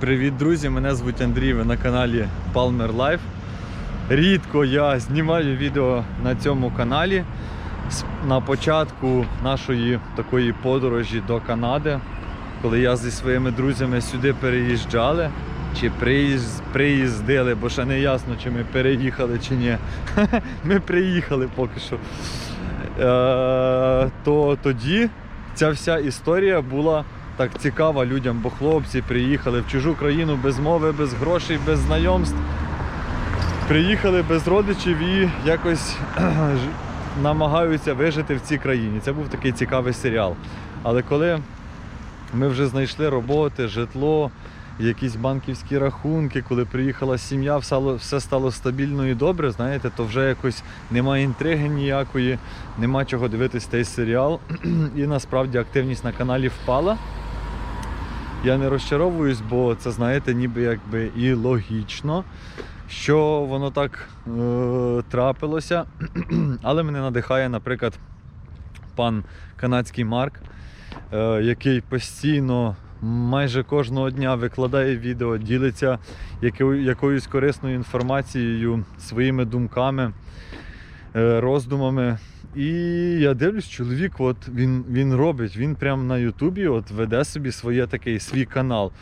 Привіт, друзі! Мене звуть Андрій, ви на каналі Palmer Life. Рідко я знімаю відео на цьому каналі. На початку нашої такої подорожі до Канади, коли я зі своїми друзями сюди переїжджали, чи приїз- приїздили, бо ще не ясно, чи ми переїхали чи ні. Ми приїхали поки що. Е, то тоді ця вся історія була так цікава людям, бо хлопці приїхали в чужу країну без мови, без грошей, без знайомств. Приїхали без родичів і якось намагаються вижити в цій країні. Це був такий цікавий серіал. Але коли ми вже знайшли роботи, житло, якісь банківські рахунки, коли приїхала сім'я, все стало стабільно і добре, знаєте, то вже якось немає інтриги ніякої, нема чого дивитись цей серіал. І насправді активність на каналі впала. Я не розчаровуюсь, бо це, знаєте, ніби якби і логічно, що воно так е- трапилося. Але мене надихає, наприклад, пан канадський Марк, е- який постійно майже кожного дня викладає відео, ділиться якоюсь корисною інформацією, своїми думками, е, роздумами. І я дивлюсь, чоловік, от він, він робить, він прямо на Ютубі от веде собі своє такий свій канал.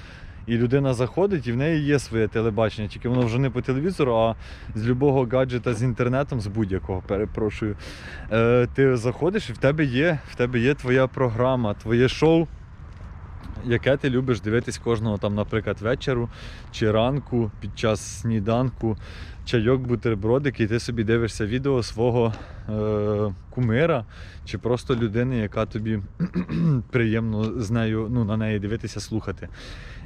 І людина заходить, і в неї є своє телебачення, тільки воно вже не по телевізору, а з любого гаджета з інтернетом, з будь-якого, перепрошую. Е, ти заходиш і в тебе є, в тебе є твоя програма, твоє шоу, яке ти любиш дивитись кожного там, наприклад, вечору чи ранку під час сніданку, чайок, бутербродик, і ти собі дивишся відео свого е, кумира чи просто людини, яка тобі приємно з нею, ну, на неї дивитися, слухати.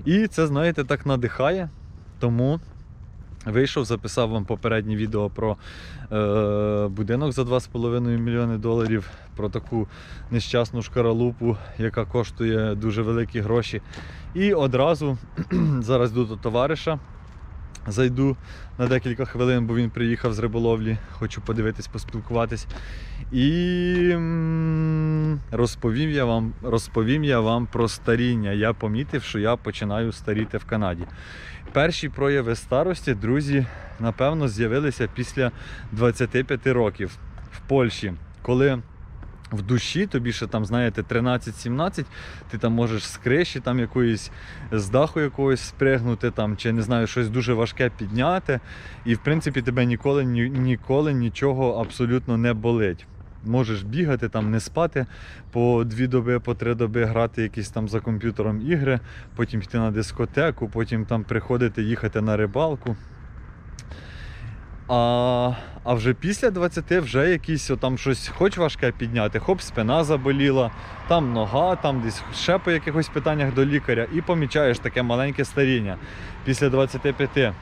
І це, знаєте, так надихає. Тому вийшов, записав вам попереднє відео про е, будинок за 2,5 мільйони доларів, про таку нещасну шкаралупу, яка коштує дуже великі гроші. І одразу зараз йду до товариша. Зайду на декілька хвилин, бо він приїхав з риболовлі, хочу подивитись, поспілкуватись. І розповім я вам, розповім я вам про старіння. Я помітив, що я починаю старіти в Канаді. Перші прояви старості, друзі, напевно, з'явилися після 25 років в Польщі, коли в душі тобі ще там, знаєте, 13-17, ти там можеш з криші там якоїсь, з даху якогось спригнути, там, чи не знаю, щось дуже важке підняти. І в принципі тебе ніколи, ні, ніколи нічого абсолютно не болить. Можеш бігати, там, не спати по дві доби, по три доби, грати якісь там за комп'ютером ігри, потім йти на дискотеку, потім там приходити, їхати на рибалку. А, а вже після 20 вже якісь там щось хоч важке підняти, хоп, спина заболіла, там нога, там десь ще по якихось питаннях до лікаря, і помічаєш таке маленьке старіння після 25.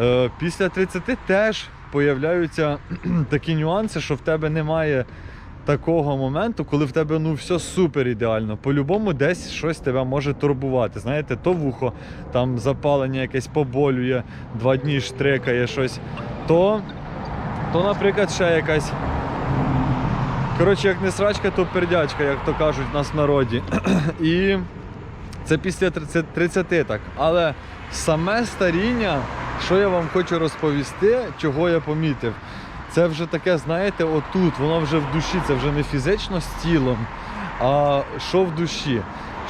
Е, після 30 теж появляються такі нюанси, що в тебе немає такого моменту, коли в тебе ну все супер ідеально. По-любому десь щось тебе може турбувати. Знаєте, то вухо, там запалення якесь поболює, два дні штрикає щось, то, то наприклад, ще якась. Коротше, як не срачка, то пердячка, як то кажуть в нас народі. І це після 30, 30 так. Але саме старіння, що я вам хочу розповісти, чого я помітив, це вже таке, знаєте, отут, воно вже в душі, це вже не фізично з тілом, а що в душі.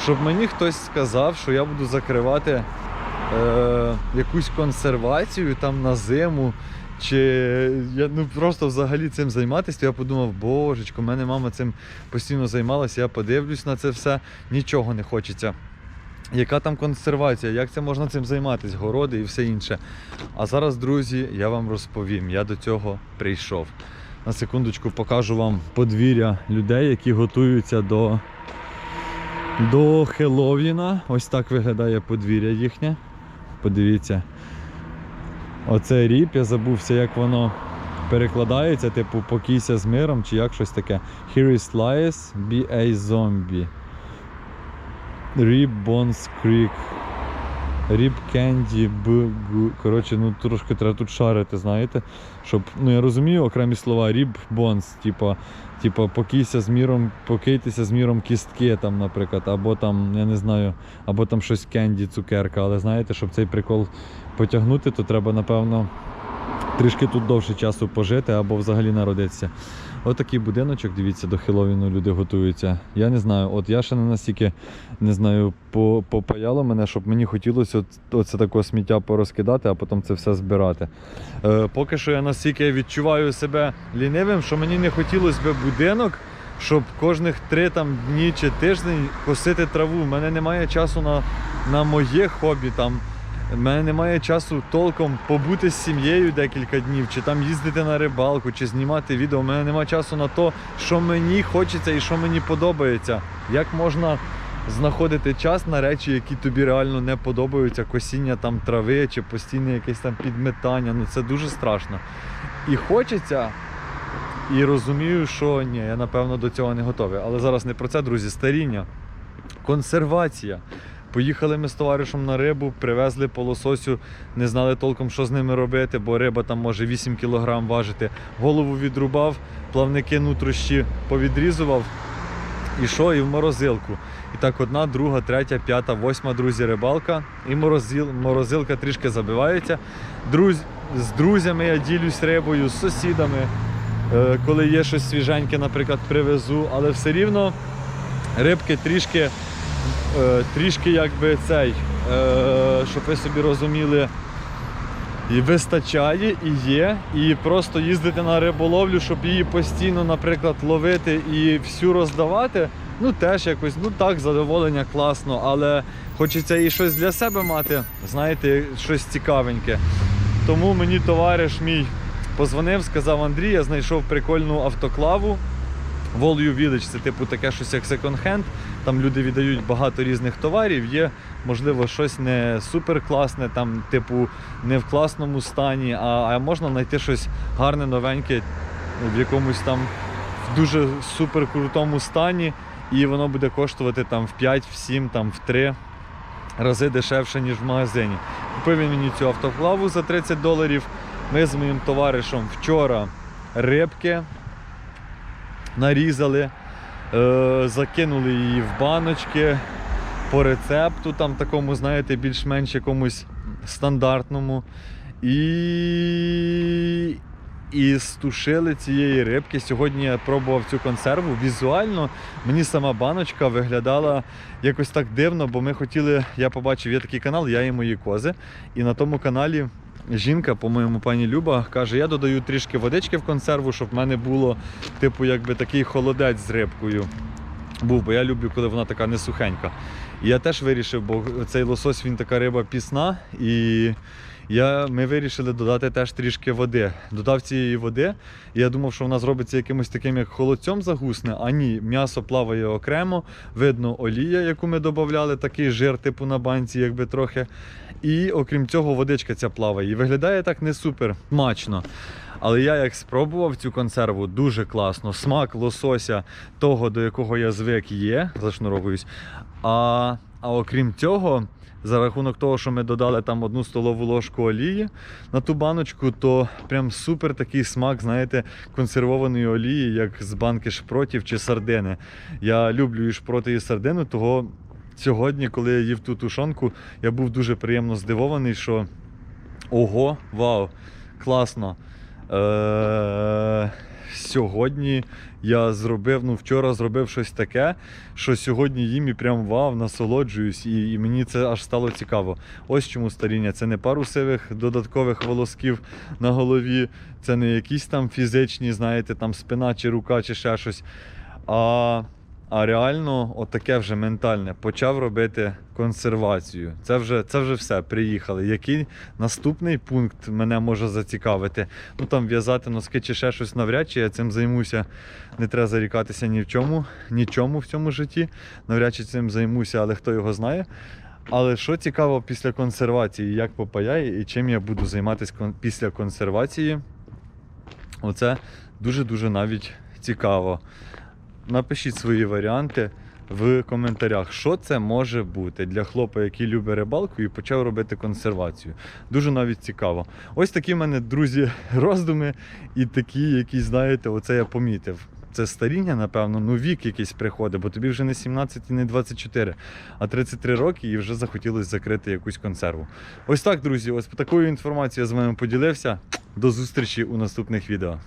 Щоб мені хтось сказав, що я буду закривати е, якусь консервацію там на зиму. Чи я ну просто взагалі цим займатися, то я подумав, божечко, в мене мама цим постійно займалася, я подивлюсь на це все, нічого не хочеться. Яка там консервація, як це можна цим займатися, городи і все інше. А зараз, друзі, я вам розповім. Я до цього прийшов. На секундочку покажу вам подвір'я людей, які готуються до, до Хеллоуіна. Ось так виглядає подвір'я їхнє. Подивіться. Оце ріп, я забувся, як воно перекладається, типу покійся з миром чи як щось таке. Here is lies, be a zombie. Bones Creek. Ріб кенді, б. Коротше, ну трошки треба тут шарити, знаєте. Щоб, ну я розумію окремі слова, ріб бонс, типа, типа покійся з міром, покийтеся з міром кістки, там, наприклад, або там, я не знаю, або там щось кенді, цукерка. Але знаєте, щоб цей прикол потягнути, то треба, напевно, трішки тут довше часу пожити або взагалі народитися. Отакий будиночок, дивіться, до Хеллоуіну люди готуються. Я не знаю, от я ще не настільки не знаю, попаяло мене, щоб мені хотілося от, оце такого сміття порозкидати, а потім це все збирати. Е, поки що я настільки відчуваю себе лінивим, що мені не хотілося би будинок, щоб кожних три там, дні чи тиждень косити траву. У мене немає часу на, на моє хобі. Там. У мене немає часу толком побути з сім'єю декілька днів, чи там їздити на рибалку, чи знімати відео. У мене немає часу на те, що мені хочеться і що мені подобається. Як можна знаходити час на речі, які тобі реально не подобаються, косіння там трави чи постійне якесь там підметання. Ну це дуже страшно. І хочеться, і розумію, що ні, я напевно до цього не готовий. Але зараз не про це, друзі, старіння, консервація. Поїхали ми з товаришем на рибу, привезли по лососю, не знали толком, що з ними робити, бо риба там може 8 кг важити. Голову відрубав, плавники нутрощі повідрізував. І що? І в морозилку. І так одна, друга, третя, п'ята, восьма, друзі, рибалка. І морозил, морозилка трішки забивається. Друз, з друзями я ділюсь рибою, з сусідами. Е, коли є щось свіженьке, наприклад, привезу, але все рівно рибки трішки, трішки якби цей, е, щоб ви собі розуміли, і вистачає, і є. І просто їздити на риболовлю, щоб її постійно, наприклад, ловити і всю роздавати. Ну теж якось, ну так, задоволення класно, але хочеться і щось для себе мати, знаєте, щось цікавеньке. Тому мені товариш мій позвонив, сказав Андрій, я знайшов прикольну автоклаву. Волю Village це типу таке щось як секонд-хенд. Там люди віддають багато різних товарів. Є, можливо, щось не супер класне, там, типу, не в класному стані, а, а можна знайти щось гарне, новеньке в якомусь там в дуже супер крутому стані, і воно буде коштувати там в 5, в 7, там в 3 рази дешевше, ніж в магазині. Купив він мені цю автоклаву за 30 доларів. Ми з моїм товаришем вчора рибки нарізали, е, закинули її в баночки по рецепту, там такому, знаєте, більш-менш якомусь стандартному. І, і стушили цієї рибки. Сьогодні я пробував цю консерву. Візуально мені сама баночка виглядала якось так дивно, бо ми хотіли, я побачив, є такий канал, я і мої кози. І на тому каналі жінка, по-моєму, пані Люба, каже: я додаю трішки водички в консерву, щоб в мене було, типу, якби такий холодець з рибкою. Був, бо я люблю, коли вона така не сухенька. І я теж вирішив, бо цей лосось він така риба пісна, і я, ми вирішили додати теж трішки води. Додав цієї води, я думав, що вона зробиться якимось таким, як холодцем загусне, а ні, м'ясо плаває окремо, видно олія, яку ми додавали, такий жир, типу на банці, якби трохи. І окрім цього, водичка ця плаває. І виглядає так не супер смачно. Але я як спробував цю консерву, дуже класно. Смак лосося того, до якого я звик, є, зашнуровуюсь. А, а окрім цього, за рахунок того, що ми додали там одну столову ложку олії на ту баночку, то прям супер такий смак, знаєте, консервованої олії, як з банки шпротів чи сардини. Я люблю і шпроти, і сардину, того сьогодні, коли я їв ту тушонку, я був дуже приємно здивований, що ого, вау, класно. Е- сьогодні я зробив, ну вчора зробив щось таке, що сьогодні їм і прям вау, насолоджуюсь, і, і мені це аж стало цікаво. Ось чому старіння. Це не пару сивих додаткових волосків на голові, це не якісь там фізичні, знаєте, там спина чи рука, чи ще щось. А, а реально, отаке вже ментальне, почав робити консервацію. Це вже, це вже все, приїхали. Який наступний пункт мене може зацікавити? Ну там в'язати носки чи ще щось навряд чи я цим займуся. Не треба зарікатися ні в чому, нічому в цьому житті. Навряд чи цим займуся, але хто його знає. Але що цікаво після консервації, як попаяє і чим я буду займатися після консервації, оце дуже-дуже навіть цікаво. Напишіть свої варіанти. в коментарях, що це може бути для хлопа, який любить рибалку і почав робити консервацію. Дуже навіть цікаво. Ось такі в мене, друзі, роздуми і такі, які, знаєте, оце я помітив. Це старіння, напевно, ну вік якийсь приходить, бо тобі вже не 17 і не 24, а 33 роки і вже захотілося закрити якусь консерву. Ось так, друзі, ось такою інформацією я з вами поділився. До зустрічі у наступних відео.